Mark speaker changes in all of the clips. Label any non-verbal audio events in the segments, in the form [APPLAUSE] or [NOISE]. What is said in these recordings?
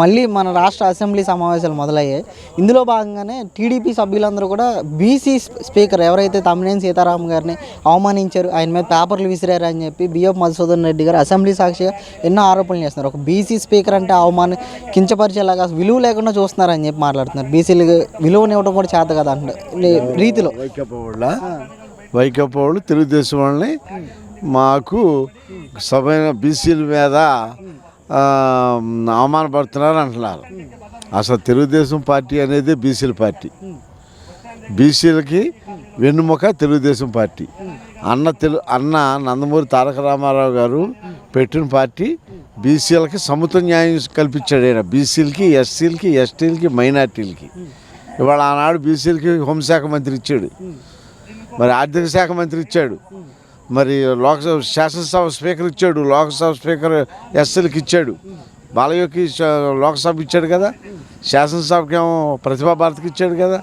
Speaker 1: మళ్ళీ మన రాష్ట్ర అసెంబ్లీ సమావేశాలు మొదలయ్యాయి. ఇందులో భాగంగానే టీడీపీ సభ్యులందరూ కూడా బీసీ స్పీకర్ ఎవరైతే తమ్మినేని సీతారాం గారిని అవమానించారు ఆయన మీద పేపర్లు విసిరారు అని చెప్పి బిఎఫ్ మధుసూదన్ రెడ్డి గారు అసెంబ్లీ సాక్షిగా ఎన్నో ఆరోపణలు చేస్తున్నారు. ఒక బీసీ స్పీకర్ అంటే అవమానం కించపరిచేలాగా విలువ లేకుండా చూస్తున్నారని చెప్పి మాట్లాడుతున్నారు. బీసీలకు విలువనివ్వడం కూడా చేత కదా అంటే రీతిలో.
Speaker 2: వైకాపా వాళ్ళు తెలుగుదేశం వాళ్ళని మాకు సభైన బీసీల మీద అవమానపడుతున్నారు అంటున్నారు. అసలు తెలుగుదేశం పార్టీ అనేది బీసీల పార్టీ. బీసీలకి వెన్నుముక తెలుగుదేశం పార్టీ. అన్న తెలు అన్న నందమూరి తారక రామారావు గారు పెట్టిన పార్టీ బీసీలకి సముద్ర న్యాయం కల్పించాడు ఆయన. బీసీలకి ఎస్సీలకి ఎస్టీలకి మైనార్టీలకి. ఇవాళ ఆనాడు బీసీలకి హోంశాఖ మంత్రి ఇచ్చాడు. మరి ఆర్థిక శాఖ మంత్రి ఇచ్చాడు. మరి లోక్సభ శాసనసభ స్పీకర్ ఇచ్చాడు లోక్సభ స్పీకర్ ఎస్సీలకి ఇచ్చాడు. బాలయ్యకి లోకసభ లోక్సభ ఇచ్చాడు కదా. శాసనసభకి ఏమో ప్రతిభా భారతికి ఇచ్చాడు కదా.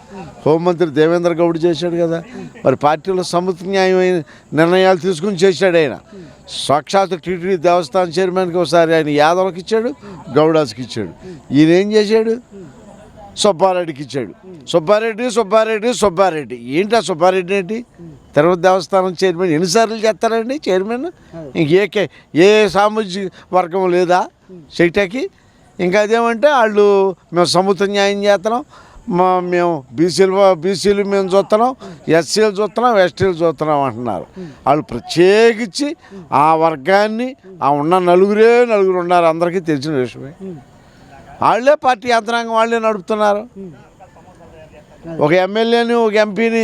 Speaker 2: హోంమంత్రి దేవేంద్ర గౌడ్ చేశాడు కదా. మరి పార్టీలో సముద్ర న్యాయమైన నిర్ణయాలు తీసుకుని చేశాడు ఆయన. సాక్షాత్ టీటీడీ దేవస్థానం చైర్మన్కి ఒకసారి ఆయన యాదవ్కి ఇచ్చాడు గౌడాస్కి ఇచ్చాడు. ఈయన ఏం చేశాడు? సుబ్బారెడ్డికి ఇచ్చాడు. సుబ్బారెడ్డి సుబ్బారెడ్డి సుబ్బారెడ్డి. ఏంటి ఆ సుబ్బారెడ్డి ఏంటి? తిరుపతి దేవస్థానం చైర్మన్ ఎన్నిసార్లు చేస్తారండి చైర్మన్? ఇంకే ఏ సామాజిక వర్గం లేదా చేయటానికి ఇంకా అదేమంటే వాళ్ళు మేము సముద్ర న్యాయం చేస్తున్నాం మా మేము బీసీలు బీసీలు మేము చూస్తున్నాం ఎస్సీలు చూస్తున్నాం ఎస్టీలు చూస్తున్నాం అంటున్నారు. వాళ్ళు ప్రత్యేకించి ఆ వర్గాన్ని ఆ ఉన్న నలుగురే నలుగురు ఉన్నారు అందరికీ తెలిసిన విషయమే. వాళ్ళే పార్టీ యంత్రాంగం వాళ్ళే నడుపుతున్నారు. ఒక ఎమ్మెల్యేని ఒక ఎంపీని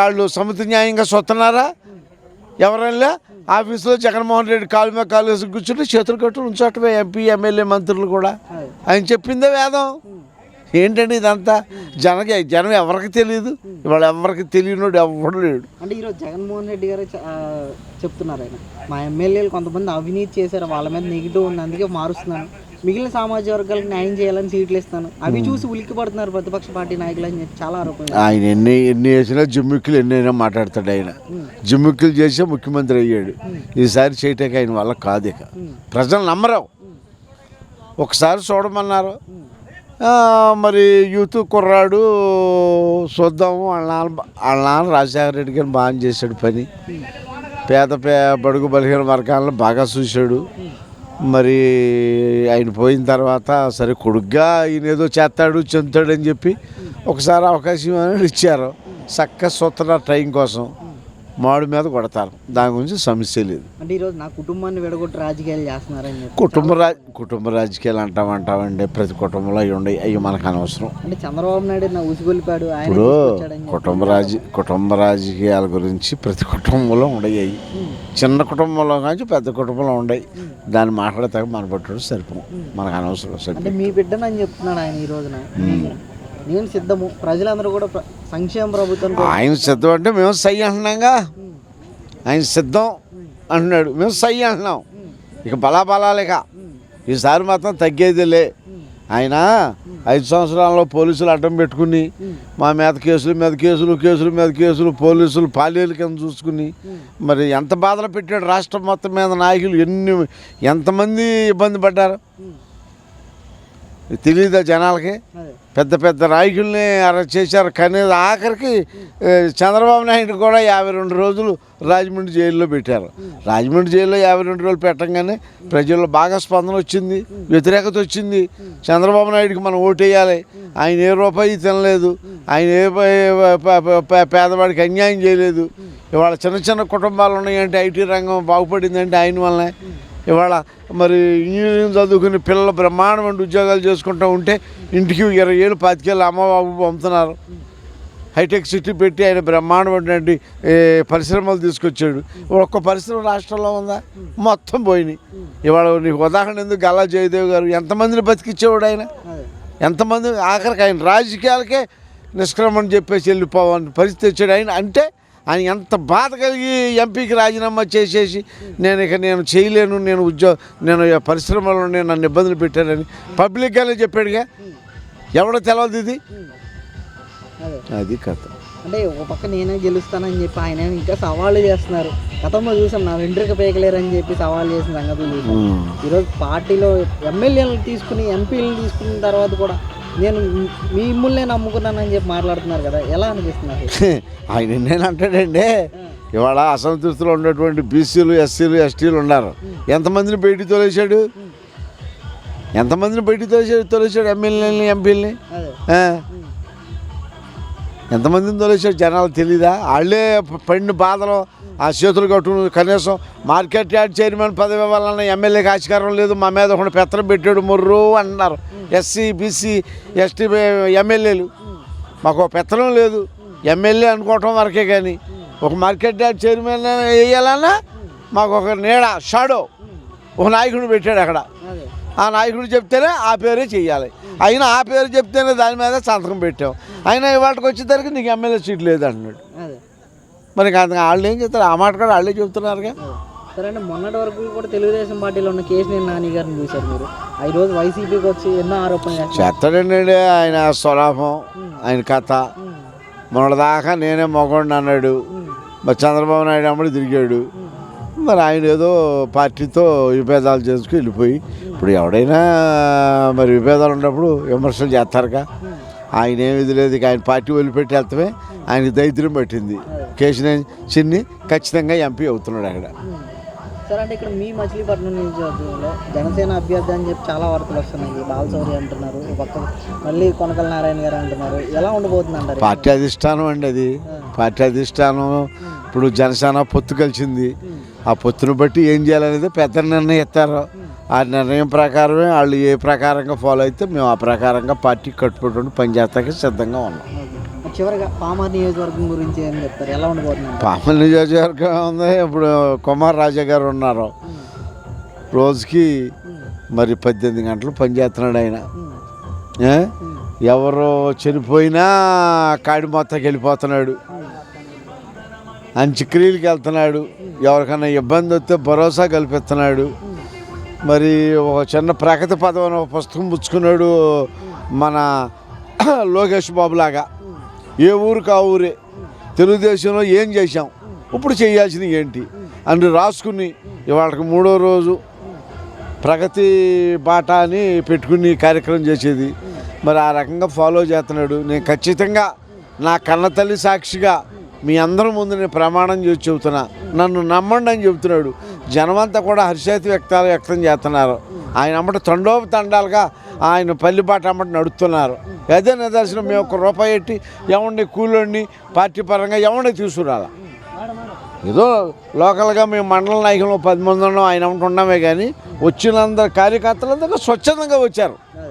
Speaker 2: వాళ్ళు సముద్ర న్యాయంగా సొత్తున్నారా? ఎవరైనా ఆఫీసులో జగన్మోహన్ రెడ్డి కాలు మీద కాలు కూర్చుంటే చేతులు కట్టు ఉంచటమే ఎంపీ ఎమ్మెల్యే మంత్రులు కూడా. ఆయన చెప్పిందే వేదం. ఏంటండి ఇదంతా? జనకి జనం ఎవరికి తెలియదు ఇవాళ ఎవరికి తెలియనోడు ఎవడు లేడు.
Speaker 1: అంటే ఈరోజు జగన్మోహన్ రెడ్డి గారు చెప్తున్నారు ఆయన. మా ఎమ్మెల్యేలు కొంతమంది అవినీతి చేశారు వాళ్ళ మీద నెగిటివ్ ఉంది అందుకే మారుస్తున్నాను మిగిలిన సామాజిక వర్గాలకు న్యాయం చేయాలని సీట్లు ఇస్తాను. అవి చూసి ఉలిక్కి పడుతున్నారు ప్రతిపక్ష పార్టీ నాయకులు అని చెప్పి చాలా ఆరోపణలు.
Speaker 2: ఆయన ఎన్ని ఎన్ని వేసినా జిమ్మిక్కులు ఎన్ని అయినా మాట్లాడతాడు ఆయన. జిమ్మిక్కులు చేసే ముఖ్యమంత్రి అయ్యాడు. ఈసారి చేయటానికి ఆయన వల్ల కాదు ఇక. ప్రజలు నమ్మరు. ఒకసారి చూడమన్నారు. మరి యూత్ కుర్రాడు చూద్దాము వాళ్ళ నాన్న వాళ్ళ నాన్న రాజశేఖర రెడ్డి గారిని బాగా చేశాడు పని. పేద పే బడుగు బలహీన వర్గాలను బాగా చూశాడు. మరి ఆయన పోయిన తర్వాత సరే కొడుగ్గా ఈయన ఏదో చేస్తాడు చెందుతాడు అని చెప్పి ఒకసారి అవకాశం అని ఇచ్చారు. చక్క సూత్ర టైం కోసం. మాడు మీద కొడతారు. దాని గురించి సమస్య లేదు.
Speaker 1: అంటే ఈరోజు నా కుటుంబాన్ని విడగొట్టి రాజకీయాలు చేస్తున్నారని
Speaker 2: కుటుంబ రాజ కుటుంబ రాజకీయాలు అంటాం అంటామండి ప్రతి కుటుంబంలో అవి ఉండవు అవి మనకు అనవసరం.
Speaker 1: అంటే చంద్రబాబు నాయుడు నా ఉసిగొలిపాడు
Speaker 2: ఇప్పుడు. కుటుంబ రాజ కుటుంబ రాజకీయాల గురించి ప్రతి కుటుంబంలో ఉండయి. అవి చిన్న కుటుంబంలో కానీ పెద్ద కుటుంబంలో ఉండయి. దాన్ని మాట్లాడతాక మన పట్టుడు సరిపోం మనకు అనవసరం సరిపోం
Speaker 1: మీ బిడ్డను అని చెప్తున్నాడు ఆయన ఈ రోజున. నేను సిద్ధము. ప్రజలందరూ కూడా సంక్షేమ ప్రభుత్వం
Speaker 2: ఆయన సిద్ధం అంటే మేము సై అంటున్నాంగా. ఆయన సిద్ధం అంటున్నాడు. మేము సై అంటున్నాం. ఇక బలాబలాలేక ఈసారి మాత్రం తగ్గేదిలే ఆయన ఐదు సంవత్సరాల్లో పోలీసులు అడ్డం పెట్టుకుని మా మీద కేసులు మీద కేసులు కేసుల మీద కేసులు పోలీసులు పాలేలు కింద చూసుకుని మరి ఎంత బాధలు పెట్టాడు రాష్ట్రం మొత్తం మీద నాయకులు? ఎన్ని ఎంతమంది ఇబ్బంది పడ్డారు? తెలియదా జనాలకి. పెద్ద పెద్ద నాయకుల్ని అరెస్ట్ చేశారు. కానీ ఆఖరికి చంద్రబాబు నాయుడు కూడా యాభై రెండు రోజులు రాజమండ్రి జైల్లో పెట్టారు. రాజమండ్రి జైల్లో యాభై రెండు రోజులు పెట్టంగానే ప్రజల్లో బాగా స్పందన వచ్చింది వ్యతిరేకత వచ్చింది. చంద్రబాబు నాయుడుకి మనం ఓటేయాలి. ఆయన ఏ రూపాయి తినలేదు. ఆయన ఏ పేదవాడికి అన్యాయం చేయలేదు. ఇవాళ చిన్న చిన్న కుటుంబాలు ఉన్నాయంటే ఐటీ రంగం బాగుపడిందంటే ఆయన వల్లనే. ఇవాళ మరి ఇంజనీరింగ్ చదువుకుని పిల్లలు బ్రహ్మాండమైన ఉద్యోగాలు చేసుకుంటూ ఉంటే ఇంటికి ఇరవై ఏళ్ళు పాతికేళ్ళు అమ్మబాబు పంపుతున్నారు. హైటెక్ సిటీ పెట్టి ఆయన బ్రహ్మాండమైనటువంటి పరిశ్రమలు తీసుకొచ్చాడు. ఒక్క పరిశ్రమ రాష్ట్రంలో ఉందా? మొత్తం పోయినాయి. ఇవాళ నీకు ఉదాహరణ ఎందుకు? గల్లా జయదేవ్ గారు ఎంతమందిని బతికిచ్చేవాడు ఆయన? ఎంతమంది? ఆఖరికి ఆయన రాజకీయాలకే నిష్క్రమణ చెప్పేసి వెళ్ళిపోవాలని పరిస్థితి వచ్చాడు ఆయన. అంటే ఆయన ఎంత బాధ కలిగి ఎంపీకి రాజీనామా చేసేసి నేను ఇక నేను చేయలేను నేను ఉద్యోగ నేను పరిశ్రమలో నేను నన్ను ఇబ్బందులు పెట్టానని పబ్లిక్గానే చెప్పాడుగా. ఎవడో తెలవదు ఇది.
Speaker 1: అదే
Speaker 2: కథ.
Speaker 1: అంటే ఒక పక్క నేనే గెలుస్తానని చెప్పి ఆయన ఇంకా సవాళ్ళు చేస్తున్నారు. గతంలో చూసాం నా వెంట్రుక పేకలేరని చెప్పి సవాల్ చేసిన సంగతులు చూసాం. ఈరోజు పార్టీలో ఎమ్మెల్యేలను తీసుకుని ఎంపీలను తీసుకున్న తర్వాత కూడా నేను మిమ్మల్నే నమ్ముకున్నానని చెప్పి మాట్లాడుతున్నారు కదా ఎలా అనిపిస్తున్నారు? [LAUGHS]
Speaker 2: ఆయన నేనంటాడండి ఇవాళ అసంతృప్తిలో ఉన్నటువంటి బీసీలు ఎస్సీలు ఎస్టీలు ఉన్నారు. ఎంతమందిని బయటికి తోలేశాడు? ఎంతమందిని బయటికి తోలేశాడు? తోలేశాడు ఎమ్మెల్యేని ఎంపీలని? ఎంతమందిని తోలేశాడు జనాలు తెలీదా? వాళ్ళే పడిన బాధలు ఆ చేతులు కట్టుకుని కనీసం మార్కెట్ యార్డ్ చైర్మన్ పదవి ఇవ్వాలన్న ఎమ్మెల్యేకి ఆస్కారం లేదు మా మీద ఒక పెత్తనం పెట్టాడు ముర్రు అన్నారు. ఎస్సీ బీసీ ఎస్టీ ఎమ్మెల్యేలు. మాకు ఒక పెత్తనం లేదు. ఎమ్మెల్యే అనుకోవటం వరకే కానీ ఒక మార్కెట్ యార్డ్ చైర్మన్ వేయాలన్నా మాకు ఒక నీడ షాడో ఒక నాయకుడు పెట్టాడు అక్కడ. ఆ నాయకుడు చెప్తేనే ఆ పేరే చెయ్యాలి అయినా ఆ పేరు చెప్తేనే దాని మీద సంతకం పెట్టాం. అయినా ఇవాళకి వచ్చేసరికి నీకు ఎమ్మెల్యే సీట్ లేదు అంటున్నాడు మరి వాళ్ళు ఏం చెప్తారు? ఆ మాట కూడా వాళ్ళే చెప్తున్నారుగా.
Speaker 1: సరే అంటే మొన్నటి వరకు కూడా తెలుగుదేశం పార్టీలో ఉన్న కేసీఆర్ నాని గారిని చూశారు మీరు. ఆ ఈరోజు వైసీపీకి వచ్చి ఎన్నో ఆరోపణలు
Speaker 2: చెత్తడండి ఆయన స్వలాభం ఆయన కథ.
Speaker 1: ఉమ్,
Speaker 2: మొన్నదాకా నేనే మగోడిని అన్నాడు. మరి చంద్రబాబు నాయుడు అమ్మడి తిరిగాడు. మరి ఆయన ఏదో పార్టీతో విభేదాలు చేసుకుని వెళ్ళిపోయి ఇప్పుడు ఎవడైనా మరి విభేదాలు ఉన్నప్పుడు విమర్శలు చేస్తారుగా. ఆయన ఏమి ఇది లేదు ఆయన పార్టీ వదిలిపెట్టి వెళ్తామే ఆయనకి దైత్యం పట్టింది. కేశినేని చిన్ని ఖచ్చితంగా ఎంపీ అవుతున్నాడు అక్కడ.
Speaker 1: సరే అంటే ఇక్కడ మీ మచిలీపట్నం నియోజకవర్గంలో జనసేన అభ్యర్థి అని చెప్పి చాలా వార్తలు వస్తున్నాయి. బాలశౌరి అంటున్నారు ఒక పక్క మళ్ళీ కొనకల నారాయణ గారు అంటున్నారు. ఎలా ఉండబోతుంది అంటారు
Speaker 2: పార్టీ అధిష్టానం అండి అది. పార్టీ అధిష్టానం ఇప్పుడు జనసేన పొత్తు కలిసింది. ఆ పొత్తును బట్టి ఏం చేయాలనేది పెద్ద నిర్ణయం ఇస్తారు ఆ నిర్ణయం ప్రకారమే వాళ్ళు ఏ ప్రకారంగా ఫాలో అయితే మేము ఆ ప్రకారంగా పార్టీ కట్టుబడి పనిచేస్తానికి సిద్ధంగా ఉన్నాం.
Speaker 1: చివరిగా పామర్ నియోజకవర్గం గురించి ఏం చెప్తారు? ఎలా ఉండబోతుంది? అంటారు?
Speaker 2: పాపల నియోజకవర్గం ఉంది ఇప్పుడు కుమార్ రాజా గారు ఉన్నారు. రోజుకి మరి పద్దెనిమిది గంటలు పనిచేస్తున్నాడు ఆయన. ఎవరు చనిపోయినా కాడి మొత్తాకి వెళ్ళిపోతున్నాడు. అంత్యక్రియలకు వెళ్తున్నాడు. ఎవరికైనా ఇబ్బంది వస్తే భరోసా కల్పిస్తున్నాడు. మరి ఒక చిన్న ప్రగతి పదం అనే ఒక పుస్తకం పుచ్చుకున్నాడు మన లోకేష్ బాబు లాగా. ఏ ఊరికి ఆ ఊరే. తెలుగుదేశంలో ఏం చేశాం? ఇప్పుడు చేయాల్సింది ఏంటి? అని రాసుకుని ఇవాళకి మూడో రోజు ప్రగతి బాట అని పెట్టుకుని కార్యక్రమం చేసేది. మరి ఆ రకంగా ఫాలో చేస్తున్నాడు. నేను ఖచ్చితంగా నా కన్న తల్లి సాక్షిగా మీ అందరి ముందు నేను ప్రమాణం చేసి చెబుతున్నా. నన్ను నమ్మండి అని చెబుతున్నాడు. జనమంతా కూడా హర్షేత వ్యక్తాలు వ్యక్తం చేస్తున్నారు. ఆయన అమ్మట తండోపు తండాలుగా ఆయన పల్లిపాట అమ్మట నడుస్తున్నారు అదే నిదర్శనం మేము ఒక రూపాయి ఎట్టి ఎవరిని కూలోడిని పార్టీ పరంగా ఎవరిని తీసుకురాలా? ఏదో లోకల్గా మేము మండల నాయకులు పది మంది ఉన్నాం ఆయన ఉన్నామే కానీ వచ్చినందరు కార్యకర్తలందరూ స్వచ్ఛందంగా వచ్చారు.